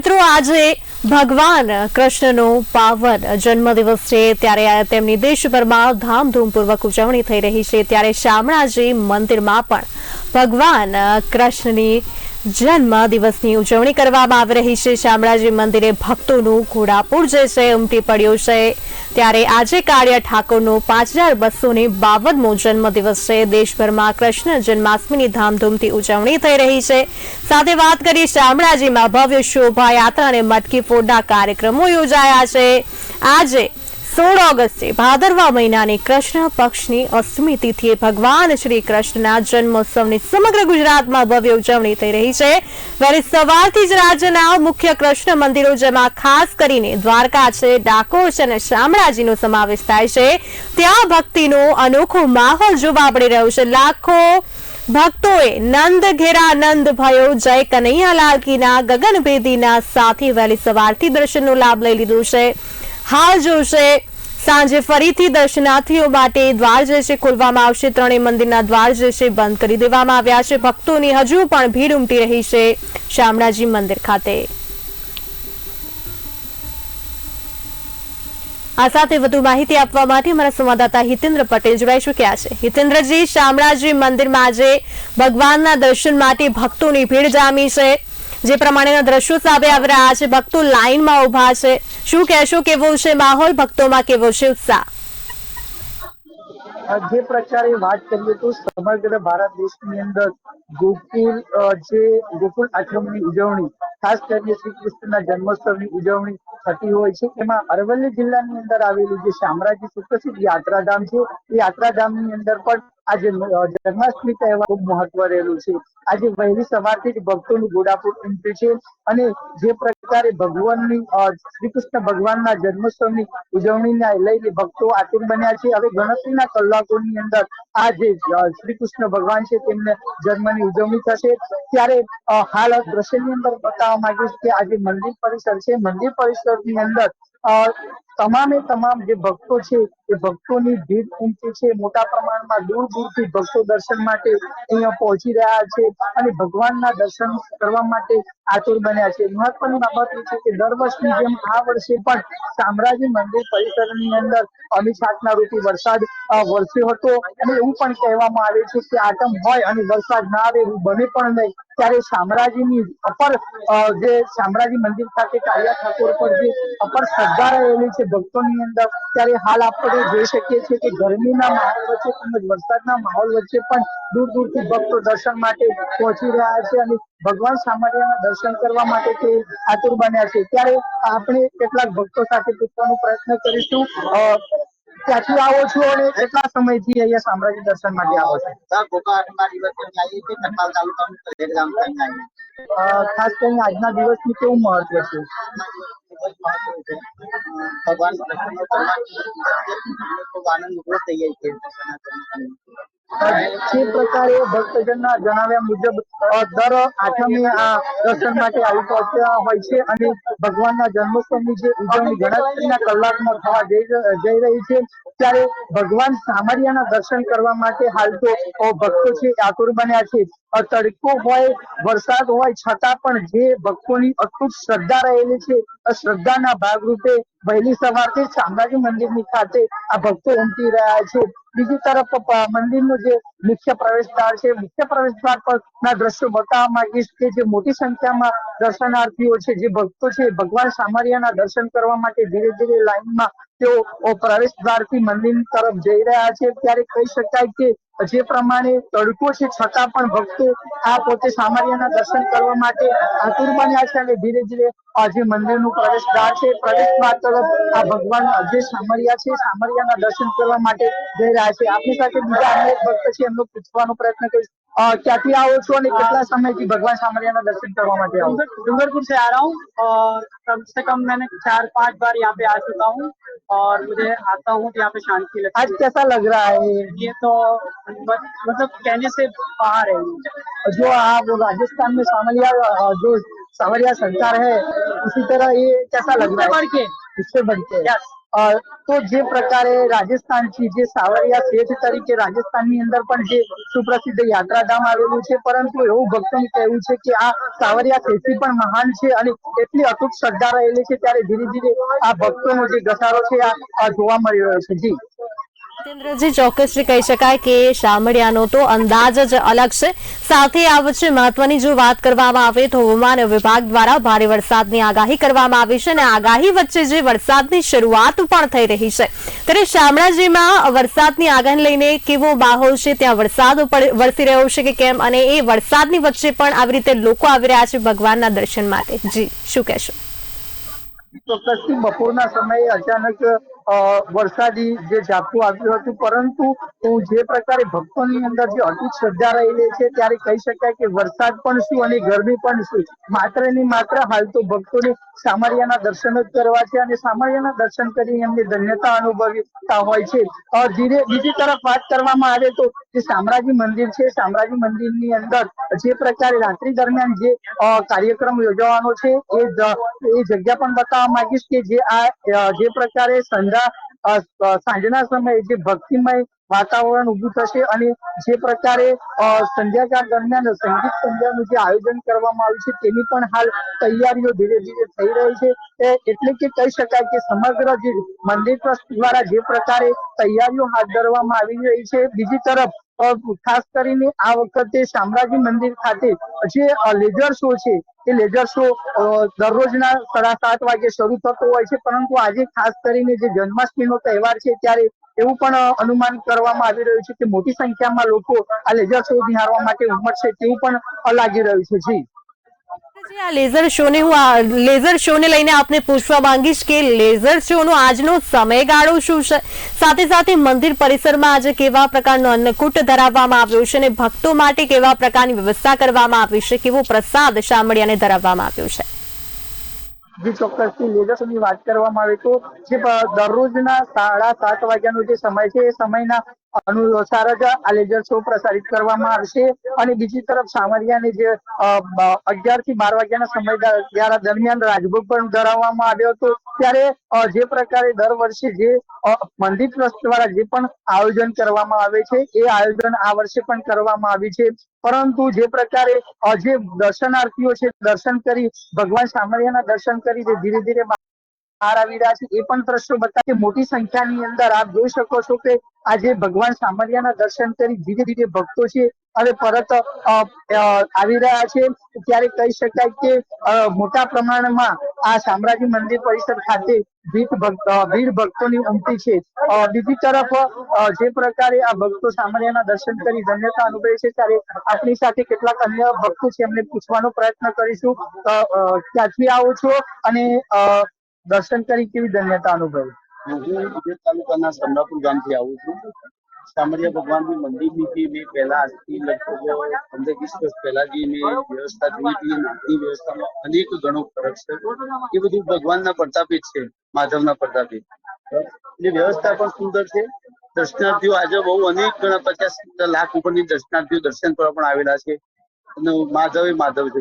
મિત્રો, આજે ભગવાન કૃષ્ણનો પાવન જન્મદિવસ છે. ત્યારે તેમની દેશભરમાં ધામધૂમપૂર્વક ઉજવણી થઈ રહી છે. ત્યારે શામળાજી મંદિરમાં પણ ભગવાન કૃષ્ણની જન્મ દિવસની ઉજવણી કરવામાં આવી રહી છે. શામળાજી મંદિરે ભક્તોનું ઘોડાપુર જે છે, ઉમટી પડ્યું છે. ત્યારે આજે કાળિયા ઠાકોરનો પાંચ હજાર બસો ને બાવનમો જન્મદિવસ છે. દેશભરમાં કૃષ્ણ જન્માષ્ટમીની ધામધૂમથી ઉજવણી થઈ રહી છે. સાથે વાત કરીએ શામળાજીમાં ભવ્ય શોભાયાત્રા અને મટકી ફોડના કાર્યક્રમો યોજાયા છે. આજે સોળ ઓગસ્ટે ભાદરવા મહિનાની કૃષ્ણ પક્ષની અષ્ટમી તિથિએ ભગવાન શ્રી કૃષ્ણના જન્મોત્સવની સમગ્ર ગુજરાતમાં ભવ્ય ઉજવણી થઈ રહી છે. વહેલી સવારથી જ રાજ્યના મુખ્ય કૃષ્ણ મંદિરો, જેમાં ખાસ કરીને દ્વારકા છે, ડાકોર છે અને શામળાજીનો સમાવેશ થાય છે. ત્યાં ભક્તિનો અનોખો માહોલ જોવા મળી રહ્યો છે. લાખો ભક્તોએ નંદ ઘેરા નંદ ભયો, જય કનૈયાલાલ કીના ગગનભેદીના સાથે વહેલી સવારથી દર્શનનો લાભ લઈ લીધો છે. હાલ જોશે. સાંજે ફરીથી દર્શનાર્થીઓ માટે દ્વાર જે છે ખોલવામાં આવશે. ત્રણેય મંદિરના દ્વાર જે છે બંધ કરી દેવામાં આવ્યા છે. ભક્તોની હજુ પણ ભીડ ઉમટી રહી છે શામળાજી મંદિર ખાતે. આ સાથે વધુ માહિતી આપવા માટે અમારા સંવાદદાતા હિતેન્દ્ર પટેલ જોડાઈ ચુક્યા છે. હિતેન્દ્રજી, શામળાજી મંદિરમાં આજે ભગવાનના દર્શન માટે ભક્તોની ભીડ જામી છે. જે પ્રમાણેના દ્રશ્યો સામે આવી રહ્યા છે. ભક્તો લાઇનમાં ઊભા છે. શું કહેશો? કેવો છે માહોલ? ભક્તોમાં કેવો છે ઉત્સાહ? જે પ્રકારે વાત કરીએ તો સમગ્ર ભારત દેશની અંદર ગોકુલ જે ગોકુલ આશ્રમની ઉજવણી, ખાસ કરીને શ્રી કૃષ્ણના જન્મોત્સવની ઉજવણી થતી હોય છે. એમાં અરવલ્લી જિલ્લાની અંદર આવેલું જે શામરાજી સુપ્રસિદ્ધ યાત્રાધામ છે, એ યાત્રાધામની અંદર પણ આજે જન્માષ્ટમી તહેવાર ખૂબ મહત્વ રહેલું છે. આજે વહેલી સવારથી જ ભક્તોનું ગોડાપુર ઉમટ્યું છે અને જે પ્રકારે ભગવાનની શ્રી કૃષ્ણ ભગવાનના જન્મોત્સવની ઉજવણીને લઈને ભક્તો આતુર બન્યા છે. હવે ગણતરીના કલાકોની અંદર આ જે શ્રી કૃષ્ણ ભગવાન છે તેમને જન્મની ઉજવણી થશે. ત્યારે હાલ દ્રશ્યની અંદર બતાવવા માંગીશ કે આજે મંદિર પરિસર છે. મંદિર પરિસરની અંદર તમામે તમામ જે ભક્તો છે, એ ભક્તોની ભીડ ઉમટી છે. મોટા પ્રમાણમાં દૂર દૂરથી ભક્તો દર્શન માટે અહીંયા પહોંચી રહ્યા છે અને ભગવાનના દર્શન કરવા માટે આતુર બન્યા છે. મહત્વની બાબત એ છે કે દર વર્ષની જેમ આ વર્ષે પણ શામળાજી મંદિર પરિસરની અંદર અનિછાટના રૂપી વરસાદ વરસ્યો હતો. અને એવું પણ કહેવામાં આવે છે કે આતમ હોય અને વરસાદ ના આવે એવું બને પણ નહીં. ત્યારે શામળાજીની અપર જે શામળાજી મંદિર ખાતે કાળિયા ઠાકોર પર જે અપર શ્રદ્ધા રહેલી છે ભક્તોની અંદર, ત્યારે હાલ આપણે જોઈ શકીએ છીએ કે ગરમીના માહોલ વચ્ચે તેમજ વરસાદના માહોલ વચ્ચે પણ દૂર દૂરથી ભક્તો દર્શન માટે પહોંચી રહ્યા છે અને ભગવાન શામળિયાના દર્શન કરવા માટે તે આતુર બન્યા છે. ત્યારે આપણે કેટલાક ભક્તો સાથે પૂછવાનો પ્રયત્ન કરીશું. ક્યાંથી આવો છો અને કેટલા સમયથી અહીંયા સામ્રાજ્ય દર્શન માટે આવો છો? ખાસ કરીને આજના દિવસની કેવું મહત્વ છે? ભગવાન પ્રસન્ન ખૂબ આનંદ ઊભો થઈ જાય છે. ત્યારે ભગવાન સામરિયાના દર્શન કરવા માટે હાલ તો ભક્તો છે, આતુર બન્યા છે. તડકો હોય, વરસાદ હોય, છતાં પણ જે ભક્તોની અતૂટ શ્રદ્ધા રહેલી છે શ્રદ્ધાના ભાગરૂપે વહેલી સવારથી શામળાજી મંદિરની ખાતે આ ભક્તો ઉમટી રહ્યા છે. બીજી તરફ મંદિરનું જે મુખ્ય પ્રવેશદ્વાર છે, મુખ્ય પ્રવેશદ્વાર પર ના દ્રશ્યો બતાવવા માંગીશ કે જે મોટી સંખ્યામાં દર્શનાર્થીઓ છે, જે ભક્તો છે ભગવાન સામરિયાના દર્શન કરવા માટે ધીરે ધીરે લાઈનમાં તેઓ પ્રવેશ દ્વારથી મંદિર તરફ જઈ રહ્યા છે. ત્યારે કહી શકાય કે જે પ્રમાણે તડકો છે, છતાં પણ ભક્તો આ પોતે સામરિયાના દર્શન કરવા માટે આતુર બન્યા છે અને ધીરે ધીરે જે મંદિરનું પ્રવેશ દ્વાર છે. પ્રવેશ દ્વાર તરફ આ ભગવાન જે સામરિયા છે, સામરિયાના દર્શન કરવા માટે જઈ રહ્યા છે. આપની સાથે બીજા અન્ય ભક્ત છે, એમનો પૂછવાનો પ્રયત્ન કરીશ. ક્યાંથી આવો છો અને કેટલા સમયથી ભગવાન સામરિયાના દર્શન કરવા માટે આવો છો? डूंगरपुर से आ रहा हूँ और कम से कम मैंने चार पांच बार यहाँ पे आ चुका हूँ और मुझे आता हूँ तो यहाँ पे शांति लगती आज कैसा लग रहा है ये है ये तो मत- मतलब कहने से बाहर है ये। जो आप राजस्थान में सामरिया अ, जो सामरिया सरकार है उसी तरह ये कैसा लग उससे रहा है बढ़ के इससे बढ़ के Yes. તો જે પ્રકારે રાજસ્થાનથી જે સાવરિયા શેઠ તરીકે રાજસ્થાનની અંદર પણ જે સુપ્રસિદ્ધ યાત્રાધામ આવેલું છે, પરંતુ એવું ભક્તોનું કહેવું છે કે આ સાવરિયા શેઠી પણ મહાન છે અને એટલી અતૂટ શ્રદ્ધા રહેલી છે, ત્યારે ધીરે ધીરે આ ભક્તોનો જે ઘસારો છે આ જોવા મળી રહ્યો છે. જી. જીતેન્દ્રજી ચોક્કસથી કહી શકાય કે શામળિયાનો તો અંદાજ જ અલગ છે. સાથે આ મહત્વની જો વાત કરવામાં આવે તો હવામાન વિભાગ દ્વારા ભારે વરસાદની આગાહી કરવામાં આવી છે અને આગાહી વચ્ચે જે વરસાદની શરૂઆત પણ થઈ રહી છે. ત્યારે શામળાજીમાં વરસાદની આગાહી લઈને કેવો માહોલ છે? ત્યાં વરસાદ વરસી રહ્યો છે કે કેમ? અને એ વરસાદની વચ્ચે પણ આવી રીતે લોકો આવી રહ્યા છે ભગવાનના દર્શન માટે. જી, શું કહેશો? ચોક્કસથી બપોરના સમયે અચાનક વરસાદી જે ઝાપટું આવ્યું હતું, પરંતુ જે પ્રકારે ભક્તોની અંદર જે અટૂટ શ્રદ્ધા રહેલી છે, ત્યારે કહી શકાય કે વરસાદ પણ શું અને ગરમી પણ શું. માત્ર ને માત્ર હાલ તો ભક્તોને સામરિયાના દર્શન જ કરવા છે અને સામરિયાના દર્શન કરીને એમની ધન્યતા અનુભવતા હોય છે. ધીરે, બીજી તરફ વાત કરવામાં આવે તો જે શામળાજી મંદિર છે, શામળાજી મંદિરની અંદર જે પ્રકારે રાત્રિ દરમિયાન જે કાર્યક્રમ યોજવાનો છે, એ જગ્યા પણ બતાવવા માંગીશ કે જે આ જે પ્રકારે સંધ્યા અ, સાંજના સમયે જે ભક્તિમય વાતાવરણ ઉભું થશે અને જે પ્રકારે સંધ્યાકાળ દરમિયાન સંગીત સંધ્યાનું જે આયોજન કરવામાં આવ્યું છે તેની પણ હાલ તૈયારીઓ ધીરે ધીરે થઈ રહી છે. એટલે કે કહી શકાય કે સમગ્ર જે મંદિર ટ્રસ્ટ દ્વારા જે પ્રકારે તૈયારીઓ હાથ ધરવામાં આવી રહી છે બીજી તરફ ખાસ કરીને આ વખતે શામળાજી મંદિર ખાતે જે લેઝર શો છે એ લેઝર શો દરરોજના સાડા સાત વાગે શરૂ થતો હોય છે. પરંતુ આજે ખાસ કરીને જે જન્માષ્ટમીનો તહેવાર છે ત્યારે એવું પણ અનુમાન કરવામાં આવી રહ્યું છે કે મોટી સંખ્યામાં લોકો આ લેઝર શો નિહાળવા માટે ઉમટશે તેવું પણ લાગી રહ્યું છે. જી, આ લેઝર શોને હું લેઝર શોને લઈને આપને પૂછવા માંગીશ કે લેઝર શોનો આજનો સમયગાળો શું છે? સાથે સાથે મંદિર પરિસરમાં આજે કેવા પ્રકારનો અન્નકૂટ ધરાવવામાં આવ્યો છે અને ભક્તો માટે કેવા પ્રકારની વ્યવસ્થા કરવામાં આવી છે? કેવો પ્રસાદ શામળિયાને ધરાવવામાં આવ્યો છે? જે ચોક્કસથી લેઝર્સની વાત કરવામાં આવે તો જે દરરોજના સાડા સાત વાગ્યાનો જે સમય છે, એ સમયના અનુસાર જ આ લેઝર શો પ્રસારિત કરવામાં આવશે. અને બીજી તરફ સામરિયાની જે અગિયારથી બાર વાગ્યાના સમય દરમિયાન રાજભોગ પણ ધરાવવામાં આવ્યો હતો. ત્યારે જે પ્રકારે દર વર્ષે જે મંદિર ટ્રસ્ટ દ્વારા જે પણ આયોજન કરવામાં આવે છે, એ આયોજન આ વર્ષે પણ કરવામાં આવ્યું છે. પરંતુ જે પ્રકારે જે દર્શનાર્થીઓ છે, દર્શન કરી ભગવાન સામરિયાના દર્શન કરી ધીરે ધીરે બહાર આવી રહ્યા છે. એ પણ દ્રશ્યો બતાવે મોટી સંખ્યાની અંદર આપ જોઈ શકો છો કે આજે ભગવાન સામરિયાના દર્શન કરી ધીરે ધીરે ભક્તો છે અને પરત આવી રહ્યા છે. ત્યારે કહી શકાય કે મોટા પ્રમાણમાં આ શામળાજી મંદિર પરિસર ખાતે ભીડ ભીડ ભક્તોની ઉમટી છે. બીજી તરફ જે પ્રકારે આ ભક્તો સામરિયાના દર્શન કરી ધન્યતા અનુભવે છે, ત્યારે આપણી સાથે કેટલાક અન્ય ભક્તો છે એમને પૂછવાનો પ્રયત્ન કરીશું. ક્યાંથી આવો છો? અને દર્શન કરી કેવી ધન્યતા અનુભવી? હું તાલુકાના સંડાપુર ગામથી આવું છું. સામરિયા ભગવાનની મંદિરની જે મેં પહેલા આજથી લગભગ પંદર વીસ વર્ષ પહેલા જે મેં વ્યવસ્થા જોઈ હતી નાની વ્યવસ્થામાં અનેક ગણો ફરક છે. એ બધું ભગવાનના પ્રતાપે જ છે, માધવના પ્રતાપે. એટલે વ્યવસ્થા પણ સુંદર છે. દર્શનાર્થીઓ આજે બહુ અનેક ગણા પચાસ લાખ ઉપરની દર્શનાર્થીઓ દર્શન કરવા પણ આવેલા છે. અને માધવ માધવ છે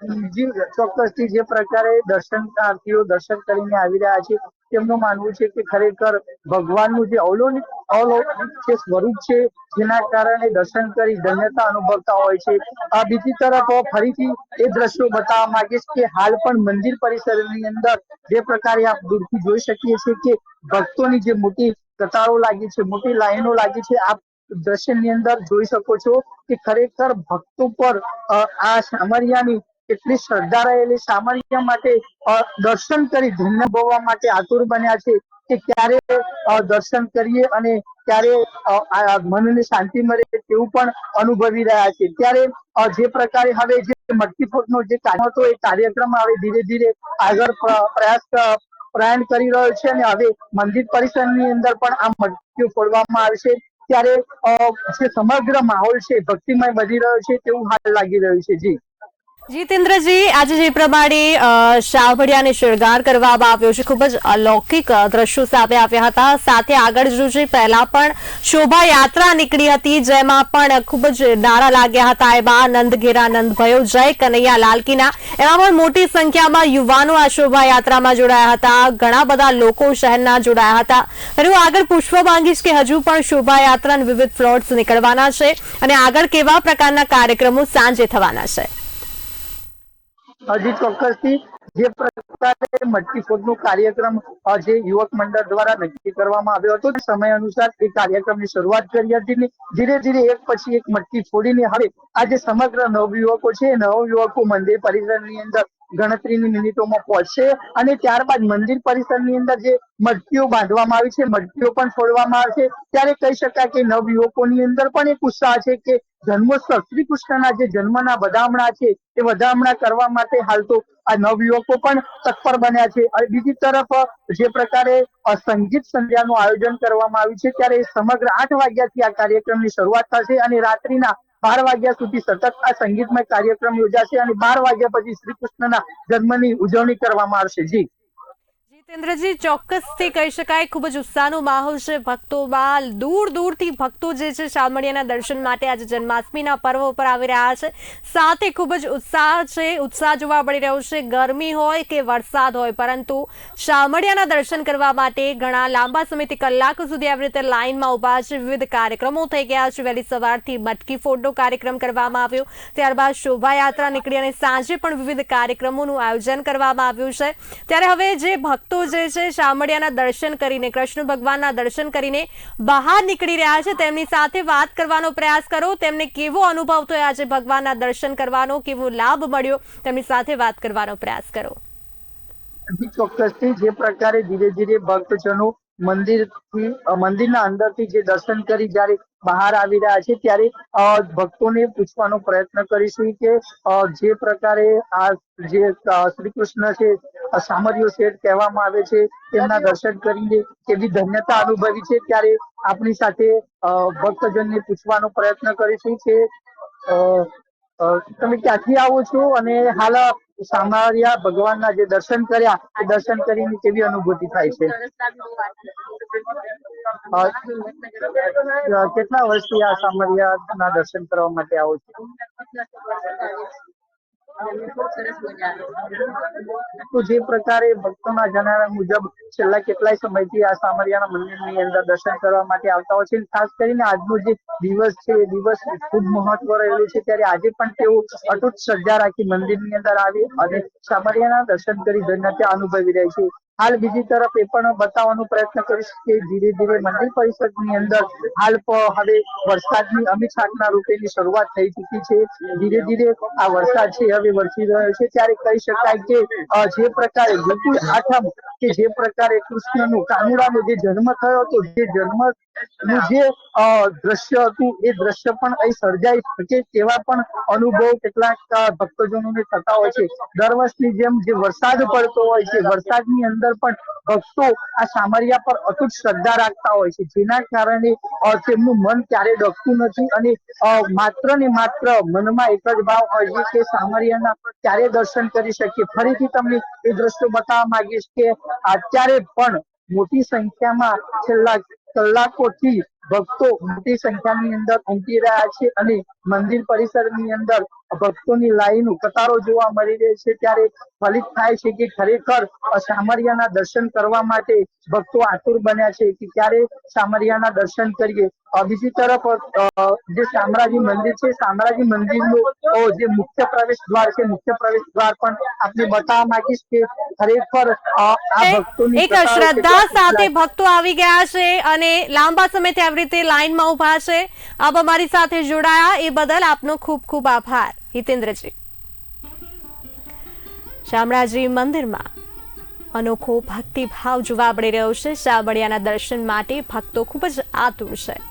ભગવાન જી ચોક્કસથી જે પ્રકારે દર્શનાર્થીઓ દર્શન કરીને આવી રહ્યા છે, તેમનું માનવું છે કે ખરેખર ભગવાનનું જે અવલૌકિક અલૌકિક જે સ્વરૂપ છે, જેના કારણે દર્શન કરી ધન્યતા અનુભવતા હોય છે. આ બીજી તરફ ફરીથી એ દ્રશ્યો બતાવવા માંગીશ કે હાલ પણ મંદિર પરિસરની અંદર જે પ્રકારે આપ દૂરથી જોઈ શકીએ છીએ કે ભક્તોની જે મોટી કતારો લાગી છે, મોટી લાઈનો લાગી છે, આપ દ્રશ્યની અંદર જોઈ શકો છો કે ખરેખર ભક્તો પર આ સામરિયાની એટલી શ્રદ્ધા રહેલી સામાન્ય માટે દર્શન કરી ધન્ય ભોગવા માટે આતુર બન્યા છે કે ક્યારે દર્શન કરીએ અને ક્યારે મનને શાંતિ મળે તેવું પણ અનુભવી રહ્યા છે. ત્યારે જે પ્રકારે હવે જે મટકી ફોડનો જે હતો એ કાર્યક્રમ હવે ધીરે ધીરે આગળ પ્રયાસ પ્રયાણ કરી રહ્યો છે અને હવે મંદિર પરિસરની અંદર પણ આ મટકીઓ ફોડવામાં આવશે ત્યારે જે સમગ્ર માહોલ છે, ભક્તિમય બની રહ્યો છે તેવું હાલ લાગી રહ્યું છે. જી. જીતેન્દ્રજી આજે જે પ્રમાણે અ, શાહવડિયાને શણગાર કરવામાં આવ્યો છે ખૂબ જ અલૌકિક દ્રશ્યો સામે આવ્યા હતા. સાથે આગળ જો છે પહેલા પણ શોભાયાત્રા નીકળી હતી જેમાં પણ ખૂબ જ નારા લાગ્યા હતા. એમાં નંદ ઘેરા નંદ ભયો જય કનૈયા લાલકીના એમાં પણ મોટી સંખ્યામાં યુવાનો આ શોભાયાત્રામાં જોડાયા હતા. ઘણા બધા લોકો શહેરના જોડાયા હતા. અને હું આગળ પૂછવા માંગીશ કે હજુ પણ શોભાયાત્રાના વિવિધ ફ્લોટ્સ નીકળવાના છે અને આગળ કેવા પ્રકારના કાર્યક્રમો સાંજે થવાના છે? હજી ચોક્કસથી જે પ્રકારે મટકી ફોડનો કાર્યક્રમ જે યુવક મંડળ દ્વારા નક્કી કરવામાં આવ્યો હતો સમય અનુસાર એ કાર્યક્રમની શરૂઆત કરી હતી ધીરે ધીરે એક પછી એક મટકી ફોડીને હવે આજે સમગ્ર નવયુવકો છે નવયુવકો મંદિર પરિસરની અંદર ગણતરીની મિનિટોમાં પહોંચશે અને ત્યારબાદ મંદિર પરિસરની અંદર જે મટકીઓ બાંધવામાં આવી છે, મટકીઓ પણ છોડવામાં આવશે. ત્યારે કહી શકાય કે નવયુવકોની અંદર પણ એક ઉત્સાહ છે કે જન્મોત્સવ શ્રી કૃષ્ણના જે જન્મના વધામણા છે, એ વધામણા કરવા માટે હાલ તો આ નવયુવકો પણ તત્પર બન્યા છે. અને બીજી તરફ, જે પ્રકારે સંગીત સંધ્યાનું આયોજન કરવામાં આવ્યું છે, ત્યારે સમગ્ર આઠ વાગ્યાથી આ કાર્યક્રમની શરૂઆત થશે અને રાત્રિના બાર વાગ્યા સુધી સતત આ સંગીતમય કાર્યક્રમ યોજાશે અને બાર વાગ્યા પછી શ્રી કૃષ્ણના જન્મની ઉજવણી કરવામાં આવશે. જી. જીતેન્દ્રજી ચોક્કસથી કહી શકાય, ખૂબ જ ઉત્સાહનો માહોલ છે ભક્તોમાં. દૂર દૂરથી ભક્તો જે છે શામળિયાના દર્શન માટે આજે જન્માષ્ટમીના પર્વ ઉપર આવી રહ્યા છે. સાથે ખૂબ જ ઉત્સાહ છે, ઉત્સાહ જોવા મળી રહ્યો છે. ગરમી હોય કે વરસાદ હોય, પરંતુ શામળિયાના દર્શન કરવા માટે ઘણા લાંબા સમયથી કલાકો સુધી આવી રીતે લાઇનમાં ઊભા છે. વિવિધ કાર્યક્રમો થઈ ગયા છે. વહેલી સવારથી મટકી ફોડનો કાર્યક્રમ કરવામાં આવ્યો. ત્યારબાદ શોભાયાત્રા નીકળી અને સાંજે પણ વિવિધ કાર્યક્રમોનું આયોજન કરવામાં આવ્યું છે. ત્યારે હવે જે ભક્તો જે છે, શામળિયાના દર્શન કરીને, કૃષ્ણ ભગવાનના દર્શન કરીને બહાર નીકળી રહ્યા છે. તેમની સાથે વાત કરવાનો પ્રયાસ કરો. તેમને કેવો અનુભવ થયો આજે ભગવાનના દર્શન કરવાનો? કેવો લાભ મળ્યો? તેમની સાથે વાત કરવાનો પ્રયાસ કરો. ચોક્કસથી જે પ્રકારે ધીરે ધીરે ભક્તજનો મંદિરથી મંદિરના અંદરથી જે દર્શન કરી જ્યારે બહાર આવી રહ્યા છે, ત્યારે ભક્તોને પૂછવાનો પ્રયત્ન કરીશું કે જે પ્રકારે આ જે શ્રી કૃષ્ણ છે સામર્યો શેઠ કહેવામાં આવે છે, તેમના દર્શન કરીને કેવી ધન્યતા અનુભવી છે, ત્યારે આપણી સાથે ભક્તજનને પૂછવાનો પ્રયત્ન કરીશું કે તમે ક્યાંથી આવો છો અને હાલ સામારિયા ભગવાનના જે દર્શન કર્યા, એ દર્શન કરીને કેવી અનુભૂતિ થાય છે? કેટલા વર્ષથી આ સામરિયાના દર્શન કરવા માટે આવો છો? તો જે પ્રકારે ભક્તોના જણાવ્યા મુજબ છેલ્લા કેટલાય સમયથી આ સામરિયાના મંદિરની અંદર દર્શન કરવા માટે આવતા હોય છે. ખાસ કરીને આજનો જે દિવસ છે, એ દિવસ ખૂબ મહત્વ રહેલું છે. ત્યારે આજે પણ તેઓ અટૂટ શ્રદ્ધા રાખી મંદિરની અંદર આવી અને સામરિયાના દર્શન કરી ધન્યતા અનુભવી રહી છે. હાલ બીજી તરફ એ પણ બતાવવાનો પ્રયત્ન કરીશ કે ધીરે ધીરે મંદિર પરિષદની અંદર હાલ હવે વરસાદની અમી રૂપેની શરૂઆત થઈ ચૂકી છે. ધીરે ધીરે આ વરસાદ છે હવે વરસી રહ્યો છે. ત્યારે કહી શકાય કે જે પ્રકારે ગોકુળ આઠમ કે જે પ્રકારે કૃષ્ણનું કાનુડાનો જે જન્મ થયો હતો, જે જન્મનું જે દ્રશ્ય હતું, એ દ્રશ્ય પણ અહીં સર્જાઈ શકે તેવા પણ અનુભવ કેટલાક ભક્તજનોને થતા હોય છે. દર વર્ષની જેમ જે વરસાદ પડતો હોય છે, વરસાદની અંદર પણ ભક્તો આ સામરિયા પર અતૂટ શ્રદ્ધા રાખતા હોય છે. જેના કારણે તેમનું મન ક્યારે ડગતું નથી અને માત્ર ને માત્ર મનમાં એક જ ભાવ હોય છે કે સામરિયાના ક્યારે દર્શન કરી શકીએ. ફરીથી તમને એ દ્રશ્યો બતાવવા માંગીશ કે અત્યારે પણ મોટી સંખ્યામાં છેલ્લા કલાકોથી ભક્તો મોટી સંખ્યાની અંદર ઉમટી રહ્યા છે અને મંદિર પરિસરની અંદર ભક્તોની લાઈનો કતારો જોવા મળી રહી છે. ત્યારે ફલિત થાય છે કે ખરેખર સામરિયાના દર્શન કરવા માટે ભક્તો આતુર બન્યા છે કે ક્યારે સામરિયાના દર્શન કરીએ. બીજી તરફ જે શામળાજી મંદિર છે શામળાજી મંદિરનું જે મુખ્ય પ્રવેશ દ્વાર છે મુખ્ય પ્રવેશ દ્વાર પણ આપને બતાવવા માંગીશ કે ખરેખર આ ભક્તોની એક શ્રદ્ધા સાથે ભક્તો આવી ગયા છે અને લાંબા સમયથી આવી રીતે લાઈનમાં ઊભા છે. આપ અમારી સાથે જોડાયા. એ બદલ આપનો ખૂબ ખૂબ આભાર. હિતેન્દ્રજી. શામળાજી મંદિરમાં અનોખો ભક્તિભાવ જોવા મળી રહ્યો છે. શામળિયાના દર્શન માટે ભક્તો ખૂબ જ આતુર છે.